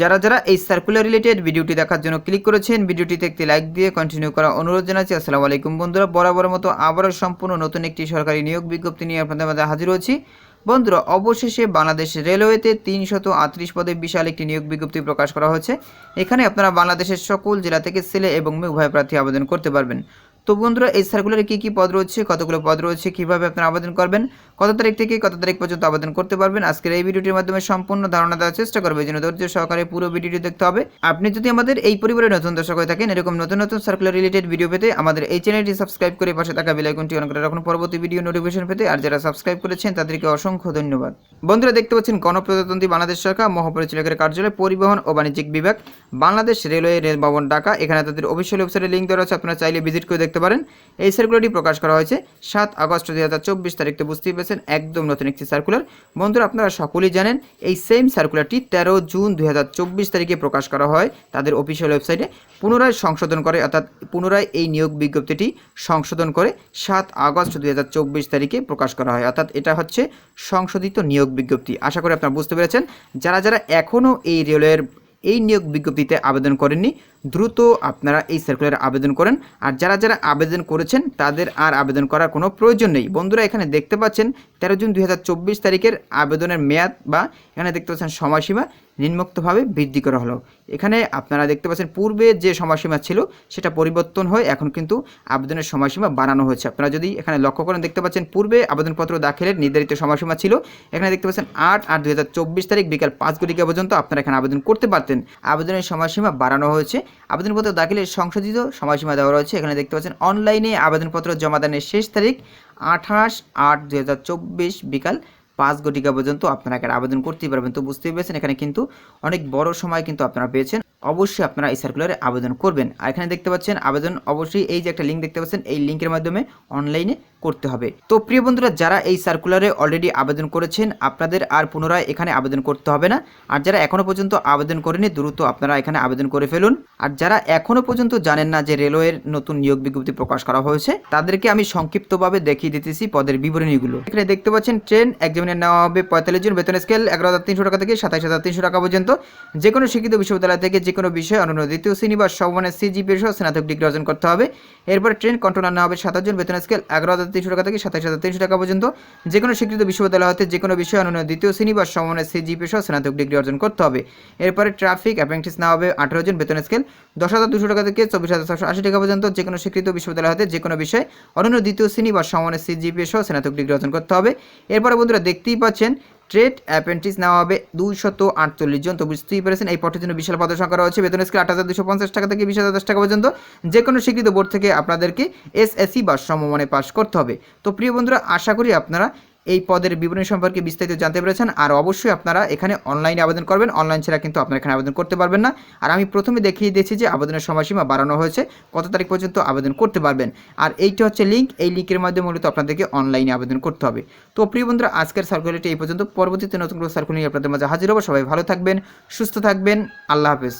যারা যারা এই সার্কুলার রিলেটেড ভিডিওটি দেখার জন্য ক্লিক করেছেন, ভিডিওটিতে একটি লাইক দিয়ে কন্টিনিউ করা অনুরোধ জানাচ্ছি। আসসালামু আলাইকুম বন্ধুরা বরাবর মতো আবারও সম্পূর্ণ নতুন একটি সরকারি নিয়োগ বিজ্ঞপ্তি নিয়ে আপনাদের মাঝে হাজির হয়েছি। বন্ধুরা, অবশেষে বাংলাদেশ রেলওয়েতে তিনশত আটত্রিশ পদে বিশাল একটি নিয়োগ বিজ্ঞপ্তি প্রকাশ করা হয়েছে। এখানে আপনারা বাংলাদেশের সকল জেলা থেকে ছেলে এবং মেয়ে উভয় প্রার্থী আবেদন করতে পারবেন। তো বন্ধুরা, এই সার্কুলারে কী কী পদ রয়েছে, কতগুলো পদ রয়েছে, কীভাবে আপনারা আবেদন করবেন, কত তারিখ থেকে কত তারিখ পর্যন্ত আবেদন করতে পারবেন, আজকের এই ভিডিওটির মাধ্যমে সম্পূর্ণ ধারণা দেওয়ার চেষ্টা করবে। জন্য ধৈর্য সহকারে পুরো ভিডিওটি দেখতে হবে। আপনি যদি আমাদের এই পরিবারের নতুন দর্শক হয়ে থাকেন, এরকম নতুন নতুন সার্কুলার রিলেটেড ভিডিও পেতে আমাদের এই চ্যানেলটি সাবস্ক্রাইব করে পাশে থাকা বেল আইকনটি অন করে রাখুন। পরবর্তী ভিডিও নোটিফিকেশন পেতে আর যারা সাবস্ক্রাইব করেছেন, তাদেরকে অসংখ্য ধন্যবাদ। বন্ধুরা, দেখতে পাচ্ছেন গণপ্রজাতন্ত্রী বাংলাদেশ সরকার মহাপরিচালকের কার্যালয়, পরিবহন ও বাণিজ্যিক বিভাগ, বাংলাদেশ রেলওয়ে রেল ভবন ঢাকা। এখানে তাদের অফিসিয়াল ওয়েবসাইটে লিঙ্ক দেওয়া আছে আপনারা চাইলে ভিজিট করে দেখতে পারেন। এই সার্কুলারটি প্রকাশ করা হয়েছে সাত আগস্ট দুই হাজার চব্বিশ তারিখ। তো বুঝতেই পেরেছেন, একদম নতুন একটি সার্কুলার বন্ধুরা, আপনারা সকলেই জানেন, এই সেম সার্কুলারটি তেরো জুন দুই হাজার চব্বিশ তারিখে প্রকাশ করা হয় তাদের অফিসিয়াল ওয়েবসাইটে পুনরায় সংশোধন করে, অর্থাৎ পুনরায় এই নিয়োগ বিজ্ঞপ্তিটি সংশোধন করে সাত আগস্ট দুই হাজার চব্বিশ তারিখে প্রকাশ করা হয়। অর্থাৎ এটা হচ্ছে সংশোধিত নিয়োগ বিজ্ঞপ্তি। আশা করি আপনারা বুঝতে পেরেছেন। যারা যারা এখনও এই রেলওয়ের এই নিয়োগ বিজ্ঞপ্তিতে আবেদন করেননি দ্রুত আপনারা এই সার্কুলারে আবেদন করেন। আর যারা যারা আবেদন করেছেন, তাদের আর আবেদন করার কোনো প্রয়োজন নেই। বন্ধুরা, এখানে দেখতে পাচ্ছেন তেরো জুন দুই হাজার চব্বিশ তারিখের আবেদনের মেয়াদ বা এখানে দেখতে পাচ্ছেন সময়সীমা নিম্নোক্তভাবে বৃদ্ধি করা হলো। এখানে আপনারা দেখতে পাচ্ছেন পূর্বে যে সময়সীমা ছিল, সেটা পরিবর্তন হয়ে। এখন কিন্তু আবেদনের সময়সীমা বাড়ানো হয়েছে। আপনারা যদি এখানে লক্ষ্য করেন, দেখতে পাচ্ছেন পূর্বে আবেদনপত্র দাখিলের নির্ধারিত সময়সীমা ছিল। এখানে দেখতে পাচ্ছেন আট আট দুই তারিখ বিকাল পাঁচ ঘটিকা পর্যন্ত আপনারা এখানে আবেদন করতে পারতেন। আবেদনের সময়সীমা বাড়ানো হয়েছে। আবেদনপত্র দাখিলের সংশোধিত সময়সীমা দেওয়া রয়েছে। এখানে দেখতে পাচ্ছেন, অনলাইনে আবেদনপত্র জমাদানের শেষ তারিখ আঠাশ আট দুই বিকাল পাঁচ ঘটিকা পর্যন্ত আপনারা এখানে আবেদন করতেই পারবেন। তো বুঝতেই পেরেছেন, এখানে কিন্তু অনেক বড় সময় কিন্তু আপনারা পেয়েছেন। অবশ্যই আপনারা এই সার্কুলারে আবেদন করবেন। আর এখানে দেখতে পাচ্ছেন, আবেদন অবশ্যই এই যে একটা লিঙ্ক দেখতে পাচ্ছেন, এই লিঙ্কের মাধ্যমে অনলাইনে করতে হবে। তো প্রিয় বন্ধুরা, যারা এই সার্কুলারে অলরেডি আবেদন করেছেন, আপনাদের আর পুনরায় এখানে আবেদন করতে হবে না। আর যারা এখনও পর্যন্ত আবেদন করেনি দ্রুত আপনারা এখানে আবেদন করে ফেলুন। আর যারা এখনও পর্যন্ত জানেন না যে রেলওয়ের নতুন নিয়োগ বিজ্ঞপ্তি প্রকাশ করা হয়েছে, তাদেরকে আমি সংক্ষিপ্তভাবে দেখিয়ে দিতেছি পদের বিবরণীগুলো। এখানে দেখতে পাচ্ছেন, ট্রেন একজামিনের নেওয়া হবে পঁয়তাল্লিশ জন, বেতন স্কেল এগারো হাজার তিনশো টাকা থেকে সাতাইশ হাজার তিনশো টাকা পর্যন্ত। যে কোনো শিক্ষিত বিশ্ববিদ্যালয় থেকে যে কোনো বিষয়ে অনন্য দ্বিতীয় শ্রেণি বা সমমানের সিজিপি সহ স্নাতক ডিগ্রি অর্জন করতে হবে। এরপর ট্রেন কন্ট্রোলার নেওয়া হবে সাতাশ জন, বেতন স্কেল এগারো হাজার তিনশো টাকা থেকে সাতাশ হাজার তিনশো টাকা পর্যন্ত। যে কোনো স্বীকৃত বিশ্ববিদ্যালয় হতে যে কোনো বিষয়ে অনন্য দ্বিতীয় শ্রেণি বা সমন্বয় সিজিপি সহ স্নাতক ডিগ্রি অর্জন করতে হবে। এরপরে ট্রাফিক অ্যাপেন্টিস না হবে আঠারো জন, বেতন স্কেল দশ হাজার দুশো টাকা থেকে চব্বিশ হাজার ছশো আশি টাকা পর্যন্ত। যে কোনো স্বীকৃত বিশ্ববিদ্যালয় হতে যে কোনো বিষয়ে অনন্য দ্বিতীয় শ্রেণি বা সমন্বয় সিজিপি সহ স্নাতক ডিগ্রি অর্জন করতে হবে। এরপরে বন্ধুরা দেখতেই পাচ্ছেন ট্রেড অ্যাপেন্টিস নেওয়া হবে দুইশত আটচল্লিশ জন। তো বুঝতেই পেরেছেন, এই পটের জন্য বিশাল পদের সংখ্যা রয়েছে। বেতন স্কেল আট হাজার দুশো পঞ্চাশ টাকা থেকে বিশ হাজার দশ টাকা পর্যন্ত। যে কোনো স্বীকৃত বোর্ড থেকে আপনাদেরকে এসএসসি বা সমমানে পাস করতে হবে। তো প্রিয় বন্ধুরা, আশা করি আপনারা এই পদের বিবরণী সম্পর্কে বিস্তারিত জানতে পেরেছেন। আর অবশ্যই আপনারা এখানে অনলাইনে আবেদন করবেন। অনলাইন ছাড়া কিন্তু আপনারা এখানে আবেদন করতে পারবেন না। আর আমি প্রথমে দেখিয়ে দিয়েছি যে আবেদনের সময়সীমা বাড়ানো হয়েছে। কত তারিখ পর্যন্ত আবেদন করতে পারবেন? আর এইটা হচ্ছে লিঙ্ক এই লিঙ্কের মাধ্যমে মূলত আপনাদেরকে অনলাইনে আবেদন করতে হবে। তো প্রিয় বন্ধুরা, আজকের সার্কুলারটি এই পর্যন্ত। পরবর্তীতে নতুন কোনো সার্কুল নিয়ে আপনাদের মাঝে হাজির হব। সবাই ভালো থাকবেন, সুস্থ থাকবেন। আল্লাহ হাফেজ।